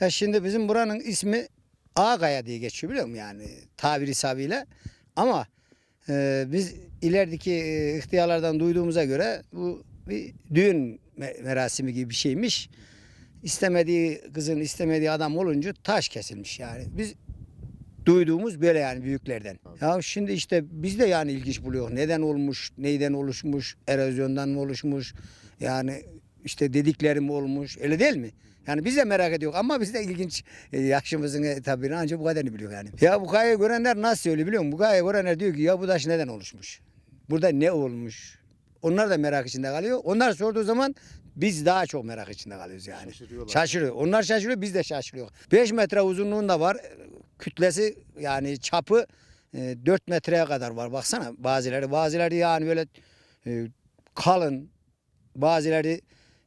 Ya şimdi bizim buranın ismi Ağkaya diye geçiyor biliyor musun yani tabiri hesabıyla. Ama e, biz ilerideki e, ihtiyarlardan duyduğumuza göre bu bir düğün me- merasimi gibi bir şeymiş. İstemediği kızın istemediği adam olunca taş kesilmiş yani. Biz duyduğumuz böyle yani büyüklerden. Ya şimdi işte biz de yani ilginç buluyor. Neden olmuş, neyden oluşmuş, erozyondan mı oluşmuş, yani işte dedikleri mi olmuş, öyle değil mi? Yani biz de merak ediyoruz ama biz de ilginç e, yaşımızın e, tabii ancak bu kadarını biliyor yani. Ya bu kayayı görenler nasıl söylüyor biliyor musun? Bu kayayı görenler diyor ki ya bu taş neden oluşmuş? Burada ne olmuş? Onlar da merak içinde kalıyor. Onlar sorduğu zaman biz daha çok merak içinde kalıyoruz yani. Şaşırıyor. Onlar şaşırıyor biz de şaşırıyoruz. 5 metre uzunluğunda var. Kütlesi yani çapı e, 4 metreye kadar var. Baksana bazıları bazıları yani böyle e, kalın bazıları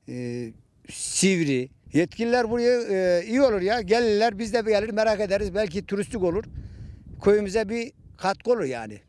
e, sivri. Yetkililer buraya e, iyi olur ya. Gelirler biz de gelir merak ederiz. Belki turistik olur. Köyümüze bir katkı olur yani.